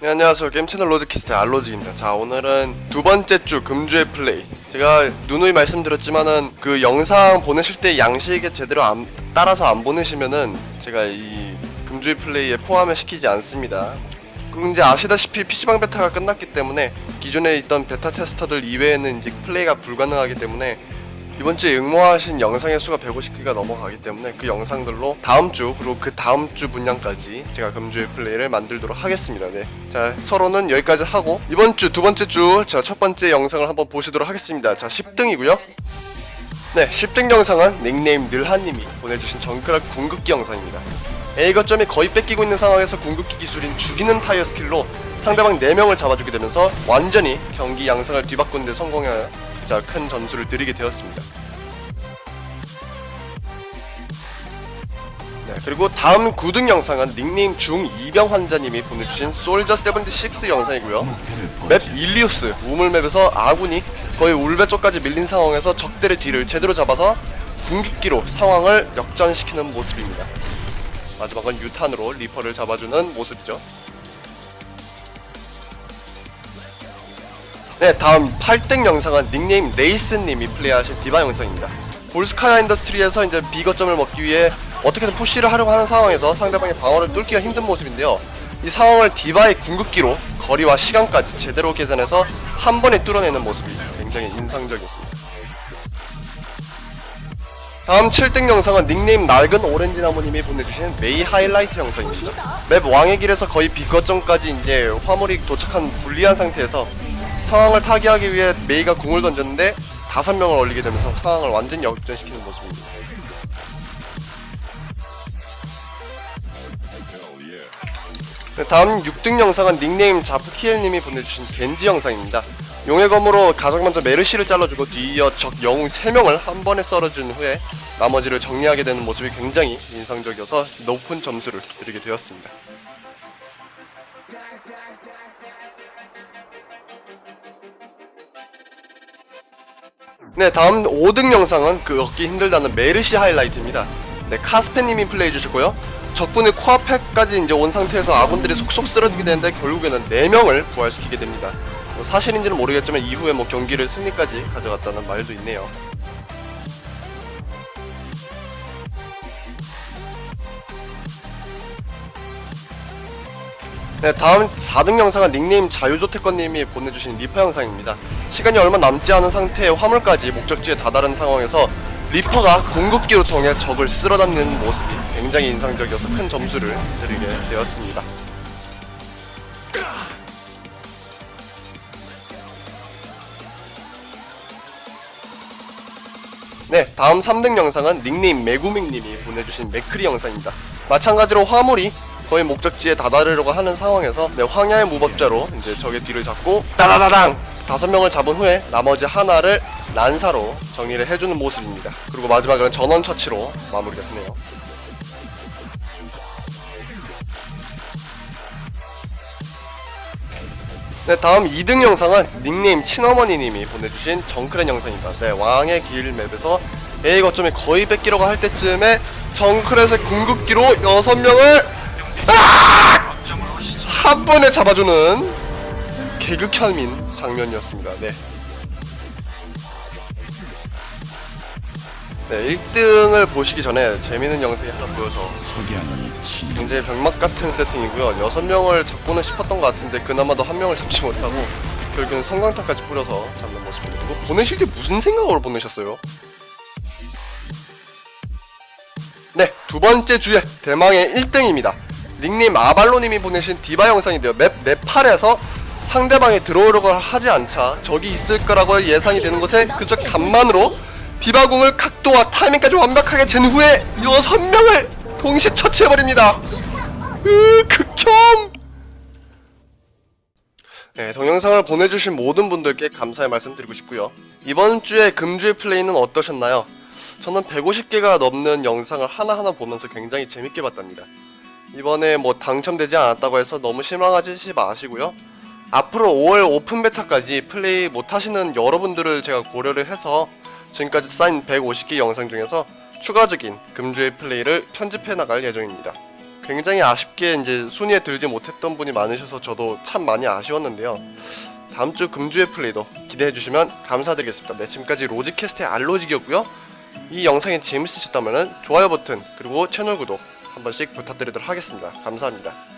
네, 안녕하세요. 게임채널 로즈키스트 알로즈입니다. 자, 오늘은 두 번째 주 금주의 플레이. 제가 누누이 말씀드렸지만은 그 영상 보내실 때 양식에 제대로 안, 따라서 안 보내시면은 제가 이 금주의 플레이에 포함을 시키지 않습니다. 그리고 이제 아시다시피 PC방 베타가 끝났기 때문에 기존에 있던 베타 테스터들 이외에는 이제 플레이가 불가능하기 때문에 이번 주에 응모하신 영상의 수가 150개가 넘어가기 때문에 그 영상들로 다음 주 그리고 그 다음 주 분량까지 제가 금주의 플레이를 만들도록 하겠습니다. 네. 자, 서로는 여기까지 하고 이번 주 두 번째 주 자, 첫 번째 영상을 한번 보시도록 하겠습니다. 자, 10등이고요. 네, 10등 영상은 닉네임 늘하님이 보내주신 정크락 궁극기 영상입니다. A 거점이 거의 뺏기고 있는 상황에서 궁극기 기술인 죽이는 타이어 스킬로 상대방 4명을 잡아주게 되면서 완전히 경기 양상을 뒤바꾸는 데 성공하여 자, 큰 점수를 드리게 되었습니다. 네, 그리고 다음 9등 영상은 닉네임 중2병 환자님이 보내주신 솔저 76 영상이고요. 맵 일리우스 우물맵에서 아군이 거의 울베 쪽까지 밀린 상황에서 적들의 뒤를 제대로 잡아서 궁극기로 상황을 역전시키는 모습입니다. 마지막은 유탄으로 리퍼를 잡아주는 모습이죠. 네, 다음 8등 영상은 닉네임 레이스님이 플레이하신 디바 영상입니다. 볼스카야 인더스트리에서 이제 B 거점을 먹기 위해 어떻게든 푸시를 하려고 하는 상황에서 상대방의 방어를 뚫기가 힘든 모습인데요. 이 상황을 디바의 궁극기로 거리와 시간까지 제대로 계산해서 한 번에 뚫어내는 모습이 굉장히 인상적이었습니다. 다음 7등 영상은 닉네임 낡은 오렌지 나무님이 보내주신 메이 하이라이트 영상입니다. 맵 왕의 길에서 거의 B 거점까지 이제 화물이 도착한 불리한 상태에서 상황을 타개하기 위해 메이가 궁을 던졌는데 다섯 명을 얼리게 되면서 상황을 완전히 역전시키는 모습입니다. 네, 다음 6등 영상은 닉네임 자프키엘님이 보내주신 겐지 영상입니다. 용의 검으로 가장 먼저 메르시를 잘라주고 뒤이어 적 영웅 3명을 한 번에 썰어준 후에 나머지를 정리하게 되는 모습이 굉장히 인상적이어서 높은 점수를 드리게 되었습니다. 네, 다음 5등 영상은 그 얻기 힘들다는 메르시 하이라이트입니다. 네, 카스페님이 플레이 해주시고요. 적군의 코앞에까지 이제 온 상태에서 아군들이 속속 쓰러지게 되는데 결국에는 4명을 부활시키게 됩니다. 뭐 사실인지는 모르겠지만 이후에 뭐 경기를 승리까지 가져갔다는 말도 있네요. 네, 다음 4등 영상은 닉네임 자유조태권님이 보내주신 리퍼 영상입니다. 시간이 얼마 남지 않은 상태의 화물까지 목적지에 다다른 상황에서 리퍼가 궁극기로 통해 적을 쓸어담는 모습이 굉장히 인상적이어서 큰 점수를 드리게 되었습니다. 네, 다음 3등 영상은 닉네임 메구밍님이 보내주신 맥크리 영상입니다. 마찬가지로 화물이 거의 목적지에 다다르려고 하는 상황에서 네, 황야의 무법자로 이제 적의 뒤를 잡고 따라라랑 다섯 명을 잡은 후에 나머지 하나를 난사로 정리를 해주는 모습입니다. 그리고 마지막은 전원 처치로 마무리가 되네요. 네, 다음 2등 영상은 닉네임 친어머니님이 보내주신 정크랜 영상입니다. 네, 왕의 길 맵에서 A 거점에 거의 뺏기려고 할 때쯤에 정크렛의 궁극기로 6명을 아! 한 번에 잡아주는 개극현민 장면이었습니다. 네. 네, 1등을 보시기 전에 재밌는 영상이 하나 보여서 굉장히 병맛 같은 세팅이고요. 6명을 잡고는 싶었던 것 같은데 그나마도 한 명을 잡지 못하고 결국엔 성광탄까지 뿌려서 잡는 모습입니다. 이거 보내실 때 무슨 생각으로 보내셨어요? 네, 두 번째 주에 대망의 1등입니다. 닉네임 아발로님이 보내신 디바 영상인데요. 맵 네팔에서 상대방이 들어오려고 하지 않자 적이 있을 거라고 예상이 되는 곳에 그저 간만으로 디바공을 각도와 타이밍까지 완벽하게 잰 후에 6명을 동시에 처치해버립니다. 으, 극혐! 네, 동영상을 보내주신 모든 분들께 감사의 말씀 드리고 싶고요. 이번 주에 금주의 플레이는 어떠셨나요? 저는 150개가 넘는 영상을 하나하나 보면서 굉장히 재밌게 봤답니다. 이번에 뭐 당첨되지 않았다고 해서 너무 실망하지 마시고요. 앞으로 5월 오픈 베타까지 플레이 못하시는 여러분들을 제가 고려를 해서 지금까지 쌓인 150개 영상 중에서 추가적인 금주의 플레이를 편집해 나갈 예정입니다. 굉장히 아쉽게 이제 순위에 들지 못했던 분이 많으셔서 저도 참 많이 아쉬웠는데요. 다음 주 금주의 플레이도 기대해 주시면 감사드리겠습니다. 네, 지금까지 로지캐스트의 알로직이었고요. 이 영상이 재밌으셨다면 좋아요 버튼 그리고 채널 구독 한 번씩 부탁드리도록 하겠습니다. 감사합니다.